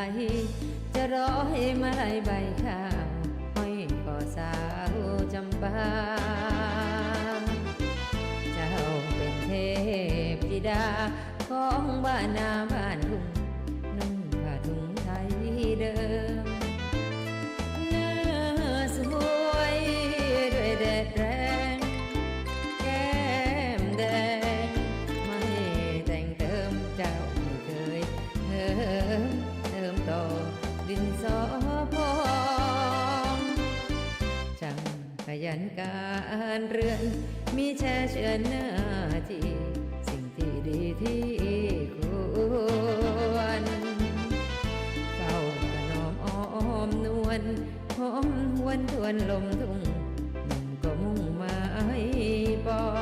ไทยจะร้อยมาลายใบข้าวห้อยคอสาวจำปาเจ้าเป็นเทพธิดาของบ้านนาบ้านทุ่ง ยันการเรือน มีแช่เชือนหน้าที่ สิ่งที่ดีที่ควรเฝ้าถนอมอ้อมนวลหอมหวนทวนลมทุ่งหนุ่มก็มุ่งหมายปอ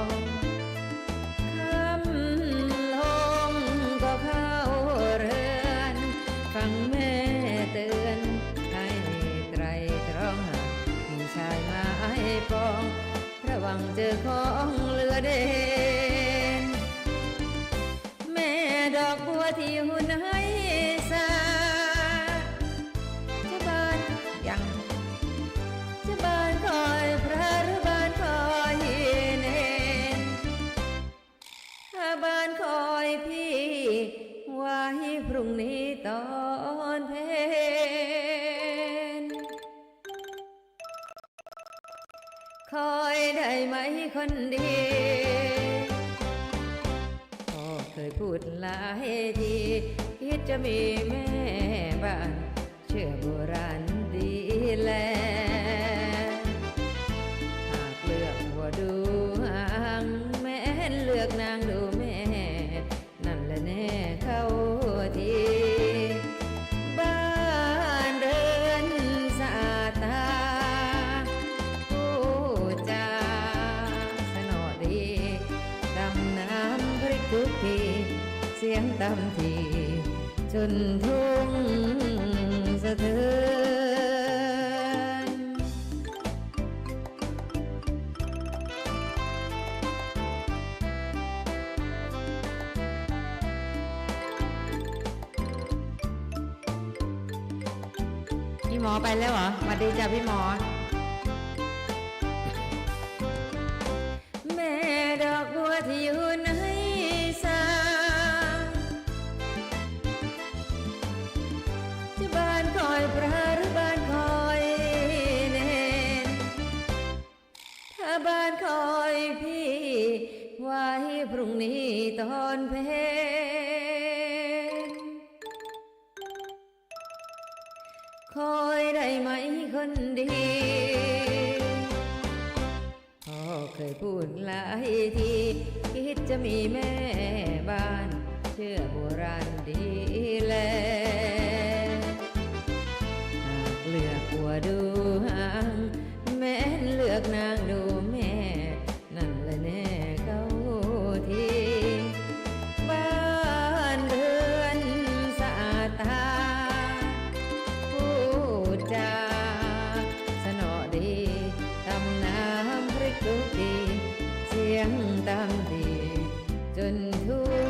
ให้ปอง ระวังเจอของเหลือเด่นแม่ดอกบัวที่หุ่นให้สาจะบานยังจะบานคอยพระหรือบานคอยเนนถ้าบานคอยพี่ไว้พรุ่งนี้ต่อ คอยได้ไหมคนดีพ่อเคยพูดหลายทีคิดจะมีแม่บ้าน ยงตำทีจนทุ่งสะเทือนพี่หมอไปแล้วเหรอมาดีจ้ะพี่หมอ นี้ตอนเพนคอยได้ไหมคนดีพ่อเคยพูดหลายที คิดจะมีแม่ำน้ำพริกทุกทีเสียงตามดีจนทุ่